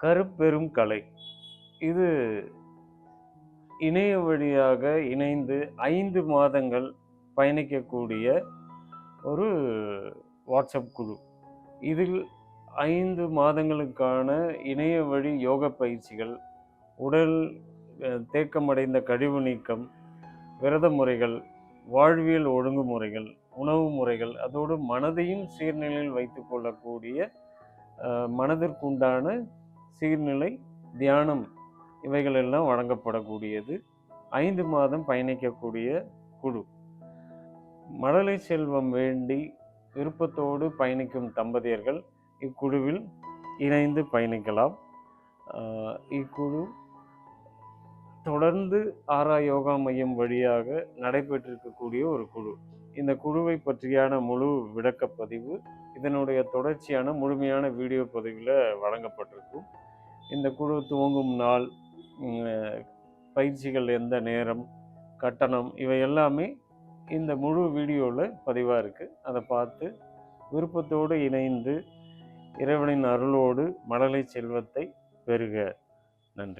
கருப்பெரும் கலை. இது இணைய வழியாக இணைந்து ஐந்து மாதங்கள் பயணிக்கக்கூடிய ஒரு வாட்ஸ்அப் குழு. இதில் ஐந்து மாதங்களுக்கான இணைய வழி யோக பயிற்சிகள் உடல் தேக்கமடைந்த கழிவு நீக்கம் விரத முறைகள் வாழ்வியல் ஒழுங்குமுறைகள் உணவு முறைகள் அதோடு மனதையும் சீர்நிலையில் வைத்து கொள்ளக்கூடிய மனதிற்குண்டான சீர்நிலை தியானம் இவைகளெல்லாம் வழங்கப்படக்கூடியது. ஐந்து மாதம் பயணிக்கக்கூடிய குழு. மழலை செல்வம் வேண்டி விருப்பத்தோடு பயணிக்கும் தம்பதியர்கள் இக்குழுவில் இணைந்து பயணிக்கலாம். இக்குழு தொடர்ந்து ஆரா யோகா மையம் வழியாக நடைபெற்றிருக்கக்கூடிய ஒரு குழு. இந்த குழுவை பற்றியான முழு விளக்கப்பதிவு இதனுடைய தொடர்ச்சியான முழுமையான வீடியோ பதிவில் வழங்கப்பட்டிருக்கும். இந்த குழு துவங்கும் நாள் பயிற்சிகள் எந்த நேரம் கட்டணம் இவை எல்லாமே இந்த முழு வீடியோவில் பதிவாக இருக்குது அதை பார்த்து விருப்பத்தோடு இணைந்து இறைவனின் அருளோடு மழலை செல்வத்தை பெறுக. நன்றி.